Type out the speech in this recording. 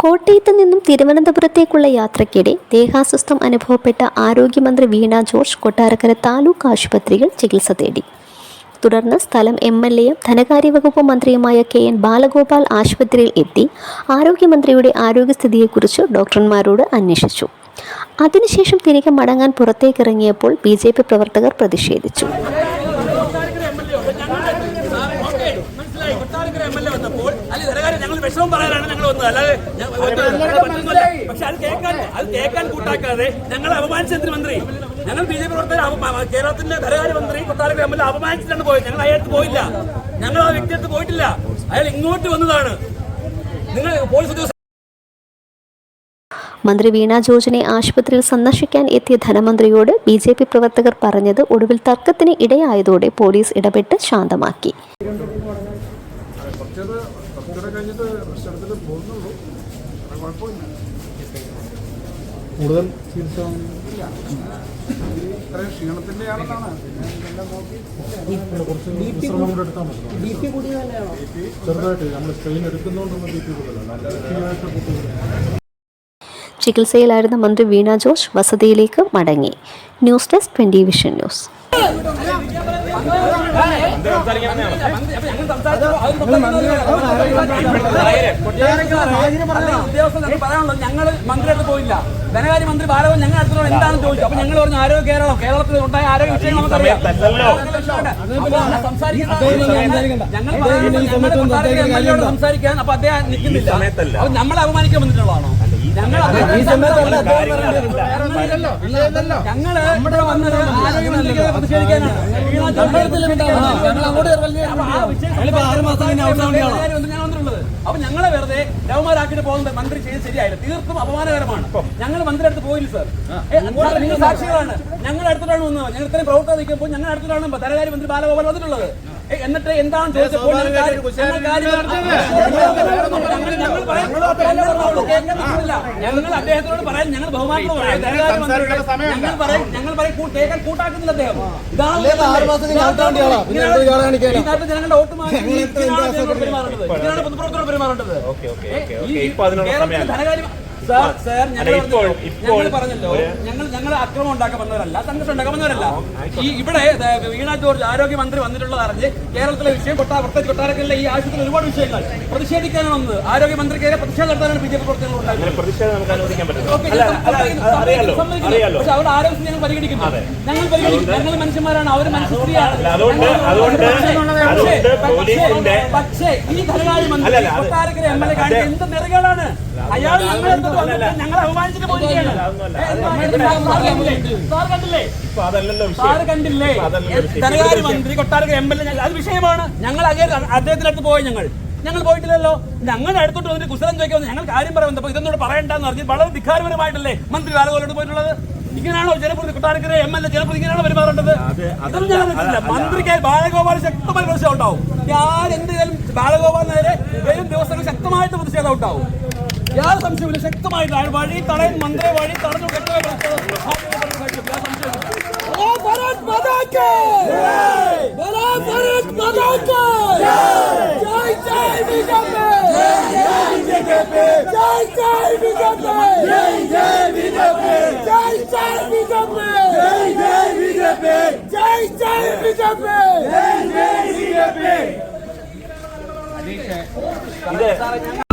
കോട്ടയത്ത് നിന്നും തിരുവനന്തപുരത്തേക്കുള്ള യാത്രയ്ക്കിടെ ദേഹാസ്വസ്ഥം അനുഭവപ്പെട്ട ആരോഗ്യമന്ത്രി വീണ ജോർജ് കൊട്ടാരക്കര താലൂക്ക് ആശുപത്രിയിൽ ചികിത്സ തേടി. തുടർന്ന് സ്ഥലം എം എൽ എയും ധനകാര്യ വകുപ്പ് മന്ത്രിയുമായ കെ എൻ ബാലഗോപാൽ ആശുപത്രിയിൽ എത്തി ആരോഗ്യമന്ത്രിയുടെ ആരോഗ്യസ്ഥിതിയെക്കുറിച്ച് ഡോക്ടർമാരോട് അന്വേഷിച്ചു. അതിനുശേഷം തിരികെ മടങ്ങാൻ പുറത്തേക്കിറങ്ങിയപ്പോൾ ബി പ്രവർത്തകർ പ്രതിഷേധിച്ചു. മനസ്സിലായി. കൊട്ടാരക്കര എം എൽ എ വന്നപ്പോൾ അല്ലെ ധനകാര്യം ഞങ്ങൾ വിഷമം പറയാനാണ് ഞങ്ങൾ വന്നത്. അല്ലാതെ പക്ഷെ അത് കേൾക്കാൻ അത് കേൾക്കാൻ കൂട്ടാക്കാതെ ഞങ്ങൾ അപമാനിച്ചെന്തിന് മന്ത്രി ഞങ്ങൾ ബി ജെ പി പ്രവർത്തകർ കേരളത്തിന്റെ ധനകാര്യ മന്ത്രി കൊട്ടാരക്കര എം എൽ എ അപമാനിച്ചിട്ടാണ് പോയത്. ഞങ്ങൾ അയാൾക്ക് പോയില്ല. ഞങ്ങൾ ആ വ്യക്തിയടുത്ത് പോയിട്ടില്ല. അയാൾ ഇങ്ങോട്ട് വന്നതാണ്. നിങ്ങൾ പോലീസ് ഉദ്യോഗസ്ഥ മന്ത്രി വീണ ജോർജിനെ ആശുപത്രിയിൽ സന്ദർശിക്കാൻ എത്തിയ ധനമന്ത്രിയോട് ബി ജെ പി പ്രവർത്തകർ പറഞ്ഞത് ഒടുവിൽ തർക്കത്തിന് ഇടയായതോടെ പോലീസ് ഇടപെട്ട് ശാന്തമാക്കി. കൂടുതൽ നമ്മൾ ചികിത്സയിലായിരുന്ന മന്ത്രി വീണ ജോർജ് വസതിയിലേക്ക് മടങ്ങി. News desk twenty vision news. ഉദ്യോഗസ്ഥർ പറയാനുള്ളത് ഞങ്ങൾ മന്ത്രിയുടെ പോയില്ല ധനകാര്യ മന്ത്രി ബാലവൻ ഞങ്ങൾ അടുത്തോളം എന്താണെന്ന് ചോദിച്ചു അപ്പൊ ഞങ്ങൾ പറഞ്ഞു ആരോഗ്യ കേരളം കേരളത്തിൽ ഉണ്ടായ ആരോഗ്യ വിഷയങ്ങൾ നമുക്കറിയാം ഞങ്ങൾ സംസാരിക്കാൻ അപ്പൊ അദ്ദേഹം നിൽക്കുന്നില്ല. അപ്പൊ നമ്മളെ അപമാനിക്കാൻ വന്നിട്ടുള്ളതാണോ? ഞങ്ങൾ ഇവിടെ വന്നത് പ്രതിഷേധിക്കാനാണ് അപ്പൊ ഞങ്ങളെ വെറുതെ ലവമാരാക്കിട്ട് പോകുന്നത് മന്ത്രി ചെയ്ത് ശരിയായില്ല തീർത്തും അപമാനകരമാണ് ഞങ്ങൾ മന്ത്രി അടുത്ത് പോയില്ല സാർ നിങ്ങൾ സാക്ഷികളാണ് ഞങ്ങൾ അടുത്തിട്ടാണ് വന്നത് ഞങ്ങൾ ഇത്രയും പ്രവർത്തനം നിൽക്കുമ്പോൾ ഞങ്ങൾ അടുത്തിട്ടാണ് ധനകാര്യ മന്ത്രി ബാലഗോപാൽ വന്നിട്ടുള്ളത് എന്നിട്ട് എന്താണ് ചോദിച്ചപ്പോൾ ഞങ്ങൾ അദ്ദേഹത്തിനോട് പറയാൻ ഞങ്ങൾ ബഹുമാനത്തോട് പറയാം ഞങ്ങൾ പറയും ഞങ്ങൾ പറയും കൂട്ടാക്കുന്നില്ല അദ്ദേഹം. ഇതാണ് ജനങ്ങളുടെ വോട്ട് മാറ്റി. പൊതുപ്രവർത്തനം പെരുമാറേണ്ടത്? ഈ ധനകാര്യം സാർ സാർ ഞങ്ങൾ പറഞ്ഞല്ലോ, ഞങ്ങൾ ഞങ്ങൾ അക്രമം ഉണ്ടാക്കാൻ വന്നവരല്ല സംഘർഷം ഉണ്ടാക്കാൻ വന്നവരല്ല. ഈ ഇവിടെ വീണ ജോർജ് ആരോഗ്യമന്ത്രി വന്നിട്ടുള്ളത് അറിഞ്ഞ് കേരളത്തിലെ വിഷയം കൊട്ടാ പ്രത്യേകിച്ച് കൊട്ടാരക്കലിലെ ഈ ആശുപത്രിയിൽ ഒരുപാട് വിഷയങ്ങൾ പ്രതിഷേധിക്കാനാണ് വന്നത് ആരോഗ്യമന്ത്രിക്കെതിരെ പ്രതിഷേധം നടത്താനാണ് ബി ജെ പി പ്രവർത്തനങ്ങൾ. പക്ഷെ അവരുടെ ആരോഗ്യം ഞങ്ങൾ പരിഗണിക്കുന്നു. ഞങ്ങൾ പരിഗണിക്കും ഞങ്ങൾ മനുഷ്യന്മാരാണ്. അവർ മനുഷ്യസ്ത്രീയാണ് പക്ഷേ ഈ ധനകാര്യ മന്ത്രി കൊട്ടാരക്കര എം എൽ എ കാണിക്കുന്ന എന്ത് നെറുകളാണ്? അയാൾ ഞങ്ങളെ ഞങ്ങളെ അപമാനിച്ചിട്ട് കണ്ടില്ലേ? ധനകാര്യ മന്ത്രി കൊട്ടാരക്കര എം എൽ എ അത് വിഷയമാണ്. ഞങ്ങൾ അടുത്ത് പോയി ഞങ്ങൾ. ഞങ്ങൾ പോയിട്ടില്ലല്ലോ. ഞങ്ങൾ അടുത്തോട്ട് വന്നിട്ട് കുശലം ചോദിക്കാൻ വന്നു. ഞങ്ങൾ കാര്യം പറയുന്നത് അപ്പൊ ഇതൊന്നും പറയണ്ടെന്ന് പറഞ്ഞ് വളരെ ധിക്കാരപരമായിട്ടല്ലേ മന്ത്രി ബാലഗോലോട് പോയിട്ടുള്ളത്? ഇങ്ങനെയാണോ ജനപ്രതി കൊട്ടാരക്കര എം എൽ എ ജനപ്രതി ഇങ്ങനെയാണോ പെരുമാറേണ്ടത്? അതൊന്നും ഞാൻ അറിയത്തില്ല. മന്ത്രിക്ക് ബാലഗോപാൽ ശക്തമായ പ്രതിഷേധം ഉണ്ടാവും. ഞാൻ എന്ത് ചെയ്താലും ബാലഗോപാലിനെതിരെ വരും ദിവസങ്ങൾ ശക്തമായിട്ട് പ്രതിഷേധം ഉണ്ടാവും. യാതൊരു സംശയമില്ല ശക്തമായിട്ടുള്ള അയാൾ വഴി തടയും മന്ത്രി വഴി തടഞ്ഞു കെട്ടാൻ ഇത്